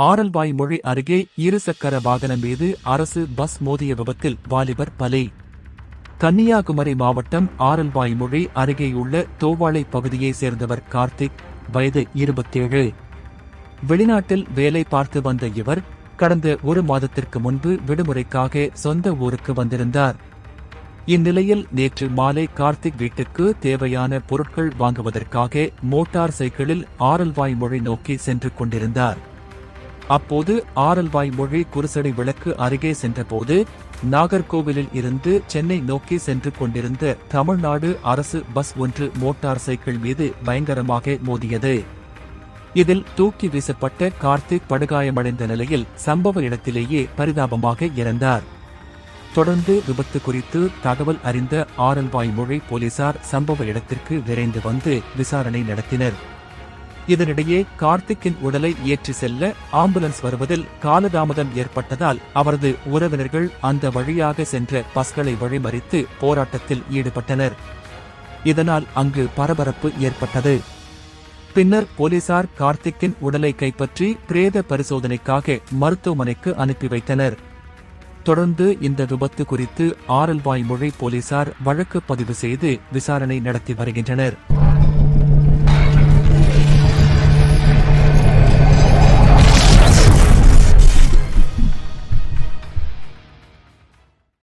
ஆரல்வாய் மொழி அருகே இருசக்கர வாகனம் மீது அரசு பஸ் மோதிய விபத்தில் வாலிபர் பலி. கன்னியாகுமரி மாவட்டம் ஆரல்வாய் மொழி அருகேயுள்ள தோவாளை பகுதியைச் சேர்ந்தவர் கார்த்திக் வயது இருபத்தேழு. வெளிநாட்டில் வேலை பார்த்து வந்த இவர் கடந்த ஒரு மாதத்திற்கு முன்பு விடுமுறைக்காக சொந்த ஊருக்கு வந்திருந்தார். இந்நிலையில் நேற்று மாலை கார்த்திக் வீட்டுக்கு தேவையான பொருட்கள் வாங்குவதற்காக மோட்டார் சைக்கிளில் ஆரல்வாய் மொழி நோக்கி சென்று கொண்டிருந்தார். அப்போது ஆரல்வாய் மொழி குருசடி விளக்கு அருகே சென்றபோது நாகர்கோவிலில் இருந்து சென்னை நோக்கி சென்று கொண்டிருந்த தமிழ்நாடு அரசு பஸ் ஒன்று மோட்டார் சைக்கிள் மீது பயங்கரமாக மோதியது. இதில் தூக்கி வீசப்பட்ட கார்த்திக் படுகாயமடைந்த நிலையில் சம்பவ இடத்திலேயே பரிதாபமாக இறந்தார். தொடர்ந்து விபத்து குறித்து தகவல் அறிந்த ஆரல்வாய் மொழி போலீசார் சம்பவ இடத்திற்கு விரைந்து வந்து விசாரணை நடத்தினர். இதனிடையே கார்த்திக்கின் உடலை ஏற்றி செல்ல ஆம்புலன்ஸ் வருவதில் காலதாமதம் ஏற்பட்டதால் அவரது உறவினர்கள் அந்த வழியாக சென்ற பஸ்களை வழிமறித்து போராட்டத்தில் ஈடுபட்டனர். இதனால் அங்கு பரபரப்பு ஏற்பட்டது. பின்னர் போலீசார் கார்த்திக்கின் உடலை கைப்பற்றி பிரேத பரிசோதனைக்காக மருத்துவமனைக்கு அனுப்பி வைத்தனர். தொடர்ந்து இந்த விபத்து குறித்து ஆரல்வாய் மொழி போலீசார் வழக்கு பதிவு செய்து விசாரணை நடத்தி வருகின்றனர்.